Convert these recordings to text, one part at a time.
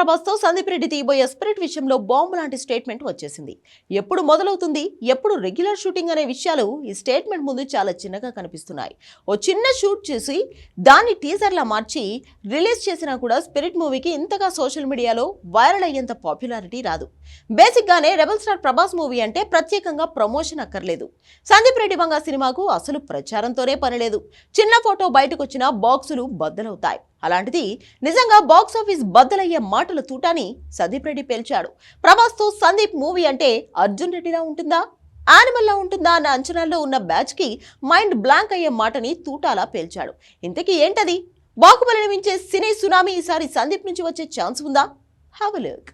ప్రభాస్తో సందీప్ రెడ్డి తీయబోయే స్పిరిట్ విషయంలో బాంబు లాంటి స్టేట్మెంట్ వచ్చేసింది. ఎప్పుడు మొదలవుతుంది? ఎప్పుడు రెగ్యులర్ షూటింగ్ అనే విషయాలు ఈ స్టేట్మెంట్ ముందు చాలా చిన్నగా కనిపిస్తున్నాయి. ఓ చిన్న షూట్ చేసి దాన్ని టీజర్లా మార్చి రిలీజ్ చేసినా కూడా స్పిరిట్ మూవీకి ఇంతగా సోషల్ మీడియాలో వైరల్ అయ్యేంత పాపులారిటీ రాదు. బేసిక్గానే రెబల్ స్టార్ ప్రభాస్ మూవీ అంటే ప్రత్యేకంగా ప్రమోషన్ అక్కర్లేదు. సందీప్ రెడ్డి బంగా సినిమాకు అసలు ప్రచారంతోనే పనిలేదు చిన్న ఫోటో బయటకు వచ్చినా బాక్సులు బద్దలవుతాయి. అలాంటిది నిజంగా బాక్స్ ఆఫీస్ బద్దలయ్యే మాటల తూటాని సందీప్ రెడ్డి పేల్చాడు. ప్రభాస్తో సందీప్ మూవీ అంటే అర్జున్ రెడ్డిలా ఉంటుందా? యానిమల్లా ఉంటుందా అన్న అంచనాల్లో ఉన్న బ్యాచ్కి మైండ్ బ్లాంక్ అయ్యే మాటని తూటాలా పేల్చాడు. ఇంతకీ ఏంటది? బాహుబలిని నిర్మించే సినీ సునామీ ఈసారి సందీప్ నుంచి వచ్చే ఛాన్స్ ఉందా? Have look.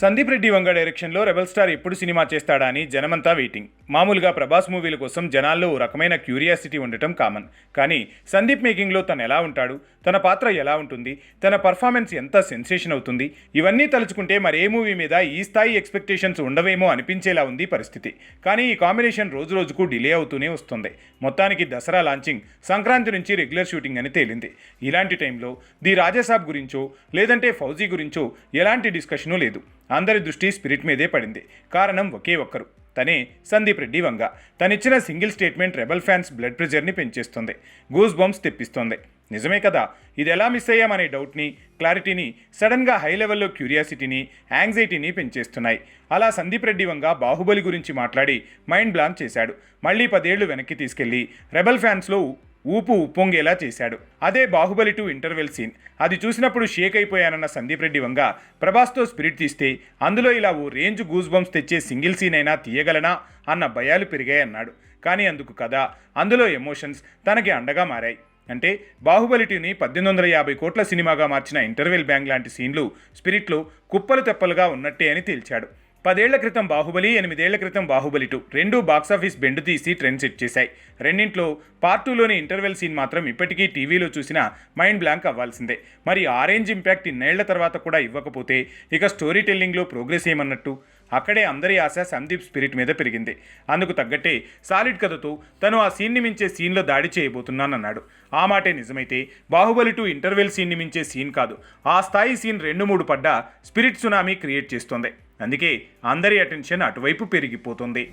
సందీప్ రెడ్డి వంగ డైరెక్షన్లో రెబల్ స్టార్ ఎప్పుడు సినిమా చేస్తాడా అని జనమంతా వెయిటింగ్. మామూలుగా ప్రభాస్ మూవీల కోసం జనాల్లో ఓ రకమైన క్యూరియాసిటీ ఉండటం కామన్. కానీ సందీప్ మేకింగ్లో తను ఎలా ఉంటాడు? తన పాత్ర ఎలా ఉంటుంది? తన పర్ఫార్మెన్స్ ఎంత సెన్సేషన్ అవుతుంది? ఇవన్నీ తలుచుకుంటే మరే మూవీ మీద ఈ స్థాయి ఎక్స్పెక్టేషన్స్ ఉండవేమో అనిపించేలా ఉంది పరిస్థితి. కానీ ఈ కాంబినేషన్ రోజు రోజుకు డిలే అవుతూనే వస్తుంది. మొత్తానికి దసరా లాంచింగ్ సంక్రాంతి నుంచి రెగ్యులర్ షూటింగ్ అని తేలింది. ఇలాంటి టైంలో ది రాజాసాబ్ గురించో లేదంటే ఫౌజీ గురించో ఎలాంటి డిస్కషను లేదు. అందరి దృష్టి స్పిరిట్ మీదే పడింది. కారణం ఒకే ఒక్కరు. తనే Sandeep Reddy Vanga. తనిచ్చిన single statement rebel fans blood ప్రెషర్ని పెంచేస్తుంది. గూస్ బంప్స్ తెప్పిస్తోంది. నిజమే కదా? ఇది ఎలా మిస్ అయ్యామనే డౌట్ని క్లారిటీని సడన్గా హై లెవెల్లో క్యూరియాసిటీని యాంగ్జైటీని పెంచేస్తున్నాయి. అలా సందీప్ రెడ్డి వంగ బాహుబలి గురించి మాట్లాడి మైండ్ బ్లాన్ చేశాడు. మళ్ళీ పదేళ్ళు వెనక్కి తీసుకెళ్ళి రెబల్ ఫ్యాన్స్లో ఊపు ఉప్పొంగేలా చేశాడు. అదే బాహుబలి టూ ఇంటర్వెల్ సీన్. అది చూసినప్పుడు షేక్ అయిపోయానన్న సందీప్ రెడ్డి వంగ ప్రభాస్తో స్పిరిట్ తీస్తే అందులో ఇలా ఓ రేంజ్ గూజ్ బంప్స్ తెచ్చే సింగిల్ సీన్ అయినా తీయగలనా అన్న భయాలు పెరిగాయన్నాడు. కానీ అందుకు కదా అందులో ఎమోషన్స్ తనకి అండగా మారాయి. అంటే బాహుబలి టూని పద్దెనిమిది వందల యాభై కోట్ల సినిమాగా మార్చిన ఇంటర్వెల్ బ్యాంగ్ లాంటి సీన్లు స్పిరిట్లో కుప్పలు తెప్పలుగా ఉన్నట్టే అని తేల్చాడు. పదేళ్ళ క్రితం బాహుబలి ఎనిమిదేళ్ళ క్రితం బాహుబలి టూ. రెండు బాక్సాఫీస్ బెండు తీసి ట్రెండ్ సెట్ చేశాయి. రెండింట్లో పార్ట్ టూలోని ఇంటర్వెల్ సీన్ మాత్రం ఇప్పటికీ టీవీలో చూసినా మైండ్ బ్లాంక్ అవ్వాల్సిందే. మరి ఆరెంజ్ ఇంపాక్ట్ ఇన్నేళ్ళ తర్వాత కూడా ఇవ్వకపోతే ఇక స్టోరీ టెల్లింగ్లో ప్రోగ్రెస్ ఏమన్నట్టు? అక్కడే అందరి ఆశ సందీప్ స్పిరిట్ మీద పెరిగింది. అందుకు తగ్గట్టే సాలిడ్ కథతో తను ఆ సీన్ని మించే సీన్లో దాడి చేయబోతున్నానన్నాడు. ఆ మాటే నిజమైతే బాహుబలి టూ ఇంటర్వెల్ సీన్ని మించే సీన్ కాదు. ఆ స్థాయి సీన్ రెండు మూడు పడ్డా స్పిరిట్ సునామీ క్రియేట్ చేస్తోంది. అందుకే అందరి అటెన్షన్ అటువైపు పెరిగిపోతుంది.